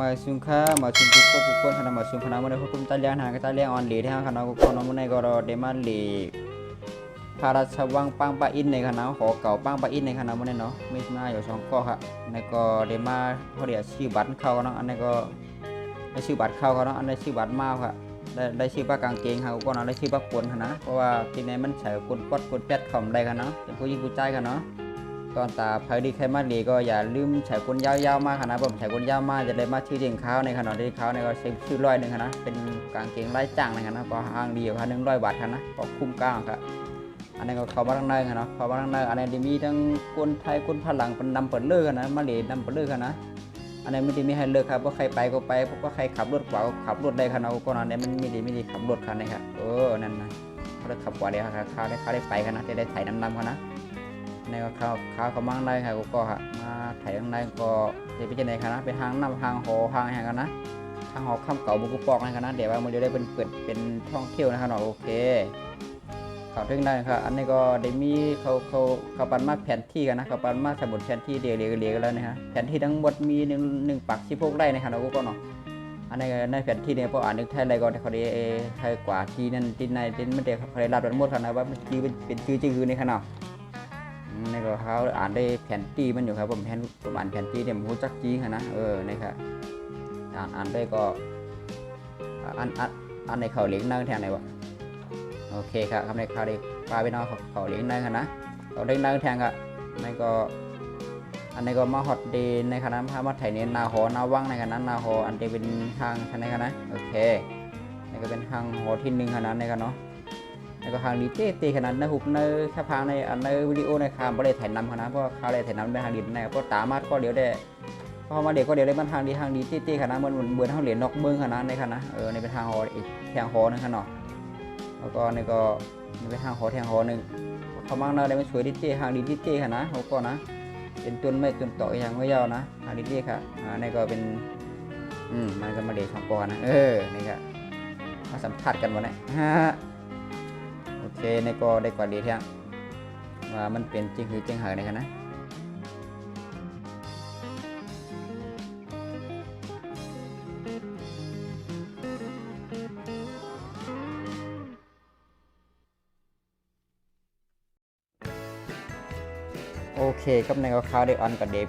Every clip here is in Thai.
มาซุงค่ามาซุงกุกก็กุกคนขนาดมาซุงขนาดมันได้ควบคุมตาเลี้ยงหางก็ตาเลี้ยงออนหลีที่ห้างขนาดกุกคนน้องมันในก็รอเดมาหลีพาราชวังปังปะอินในขนาดหอเก่าปังปะอินในขนาดมันเนาะมีหน้าอยู่สองข้อครับในก็เดมาเขาเรียกชื่อบัตรเข้าเนาะอันนี้ก็ได้ชื่อบัตรเข้าเนาะอันนี้ชื่อบัตรมาครับได้ได้ชื่อปากกางเกงครับก็เนาะได้ชื่อปากปนครับนะเพราะว่าที่ในมันใส่กดกดกดแปดคำได้ครับเนาะเป็นผู้หญิงผู้ชายครับเนาะ ตอนตาพายดีใครมาดีก็อย่าลืมใช้กุนยาวๆมากนะผมใช้กุนยาวมากจะได้มาชื่อจริงเขาในขณะที่เขาในก็ใช้ชื่อร้อยหนึ่งนะเป็นกางเกงไร้จ้างนะครับก็ห้างดีอยู่พันหนึ่งร้อยบาทครับนะก็คุ้มก้างครับอันนี้ก็เขาบ้างเนินครับเขาบ้างเนินอันนี้มีทั้งคนไทยคนพลังเป็นนำเปิดเลือกนะมาดีนำเปิดเลือกนะอันนี้ไม่ได้มีให้เลือกครับว่าใครไปก็ไปเพราะว่าใครขับรถกว่าก็ขับรถได้ครับนะก็อันนี้มันไม่ดีไม่ดีขับรถคันนี้ครับเออนั่นนะเขาได้ขับกว่าเดียวครับเขาได้เขาได้ไปกันนะจะได้ถ่ายน้ำๆเขานะ ในก็ข้าวข้าวกำลังได้ค่ะก็ฮะมาไถข้างในก็จะเป็นยังไงคะนะเป็นทางน้ำทางหอทางแห่งกันนะทางหอข้ามเก่าบุกุปอกนะครับนะเดี๋ยวว่ามันจะได้เป็นเปิดเป็นท่องเที่ยวนะครับเนาะโอเคเขาวถึงได้ครับอันนี้ก็ได้มีเขาเขาเขาปันมาแผนที่กันนะเขาปันมาสมุดแผนที่เดียวเดียวเดียกแล้วนะฮะแผนที่ทั้งหมดมีหนึ่งหนึ่งปักสิบหกไร่นะครับเนาะก็เนาะอันนี้ในแผนที่เนี่ยพออ่านนึกไทยอะไรก็เขาได้ไทยกว่าที่นั่นที่ในที่ไม่ได้เขาได้รับทั้งหมดครับนะว่ามันชื่อเป็นชื่อชื่อในขนาด ในี่ก็เขาอ่านได้แผนที่มันอยู่ครับผมแผนผมอ่านแผนที่เนี่ยผมรู้จักจริงอะนะเออนี่ครับอ่านอ่านได้ก็อันอันอันในเขาเลี้ยงนั่งแทนไหนวะโอเคครับคำในเขาได้ปลาไปนอนเขาเขาเลี้ยงนั่งนะเขาเลี้ยงนั่งแทนครับนี่ก็อันนี้ก็มาฮอตเดย์ในคณะพามาไถเนนาหอนาวังในคณะนาหออันนี้เป็นทางใช่ไหมครับนะโอเคนี่ก็เป็นทางหอที่หนึ่งคณะในกันเนาะ แล้วก็ทางดีเจตีขนาดในหุบในแค่พางในอันในวิดีโอในคามบ่ได้ถ่ายนำขนาดเพราะเขาเลยถ่ายนำเป็นทางดีในเพราะตามาก็เดี๋ยวได้พอมาเดี๋ยวก็เดี๋ยวได้มันทางดีทางดีเจตีขนาดเหมือนเหมือนเหมือนเขาเหรียญนอกเมืองขนาดในขนาดเออในเป็นทางหออีกแทงหอนึงขนาดแล้วก็ในก็นี่เป็นทางหอแทงหอหนึ่งเขามั่งเราได้มาช่วยดีเจทางดีดีเจขนาดเขาก็นะ เป็นต้นไม่ต้นต่ออย่างไม่ยาวนะทางดีเจค่ะอ่าในก็เป็นอืมมันก็มาเดี๋ยวสองปอนะเออนี่ก็มาสัมผัสกันวันนี้ฮะ โอเคในก็ได้กว่าดีเที่ยงว่ามันเป็นจริงคือจริงหายในกันนะโอเคครับในก็ข้าวได้อันกับเดฟ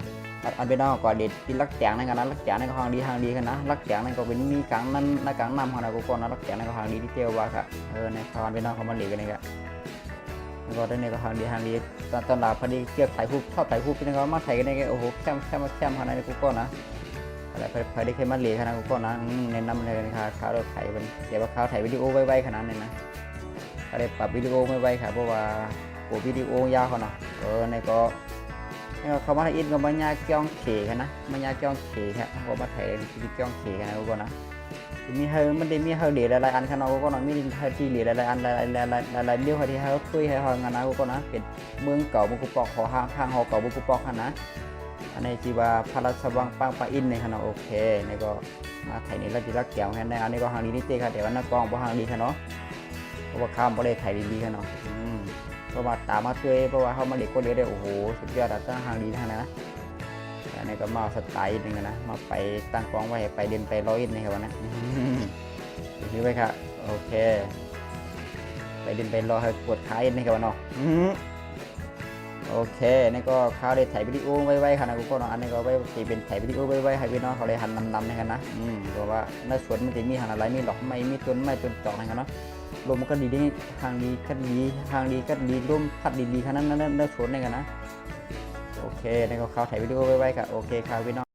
อันเป็นน้องก็เด็ดกินลักแจงในกันนะลักแจงในก็ทางดีทางดีกันนะลักแจงในก็เป็นมีกลางนั้นในกลางนำของเราก็ก่อนะลักแจงในก็ทางดีที่เตียวว่าค่ะเออในข้าวอันเป็นน้องเขามาเหลีกันนี่ก็แล้วก็ได้ในก็ทางดีทางดีตอนตอนหลับพอดีเกี่ยวถ่ายรูปชอบถ่ายรูปเป็นก็มาถ่ายกันในโอ้โหแคมแคมแคมขนาดนี้กูก็นะอะไรพอดีเคยมาเหลีขนาดกูก็นะแนะนนำเลยนะครับเขาเราถ่ายเป็นเดี๋ยวว่าเขาถ่ายวิดีโอไว้ๆขนาดนี้นะก็เลยปรับวิดีโอไว้ครับเพราะว่าโอ้วิดีโอยาวเขาเนาะเออในก็ เขามาถ่ายอินก็มายากี่ยงเขกันนะมายาเกี่ยงเขครับเขามาถ่ายวิดีโอเกี่ยงเขกันนะกูก็นะมีเฮอมันได้มีเฮอเหลียหลายอันข้างนอกก็นมีเฮอที่เหลียหลายอันหลายๆหลายหลายเดียวที่เฮอคุยให้เฮางานนะก็นะเป็นเมืองเก่าบุกุปอกหอห้างห้างหอเก่าบุกุปอกนะอันนี้จีว่าพระราชวังปังปะอินในขณะโอเคนี่ก็มาไทยนี่เราจะรักเกี่ยวกันในอันนี้ก็ทางดีนี่เจ๊ค่ะแต่ว่านักกองบ่ทางดีค่ะเนาะเพราะว่าข้ามบ่ได้ไทยดีๆค่ะเนาะ อืมเพราะว่าตามมาช่วยเพราะว่าเขามาเด็กก็เดียวได้โอ้โหสุดยอดอะทางดีทางนะอันนี้ก็มาสไตล์นึงนะมาไปตั้งกล้องไว้ไปเดินไปร้อยอินนะครับวันนี้ถือไว้ครับโอเค ไปเดินไปรอให้ปวดขาอินนะครับวันเนาะอื้อหือโอเคนี่ก็เขาได้ถ่ายวิดีโอไว้ๆค่ะนะกูก็เนาะอันนี้ก็ไว้ตีเป็นถ่ายวิดีโอไว้ๆให้พี่น้องเขาเลยหันนำๆนะครับนะอืมเพราะว่าในสวนมันจะมีหันอะไรมีหรอกไม่มีต้นไม้ต้นจอกนะครับเนาะ ลมมันก็ดีดีทางดีก็ดีทางดีก็ดีร่วมพัดดีๆขนาดนั้นในสวนนี่กันนะ โอเคในก็เขาถ่ายวิดีโอไว้ๆกับโอเคครับพี่น้อง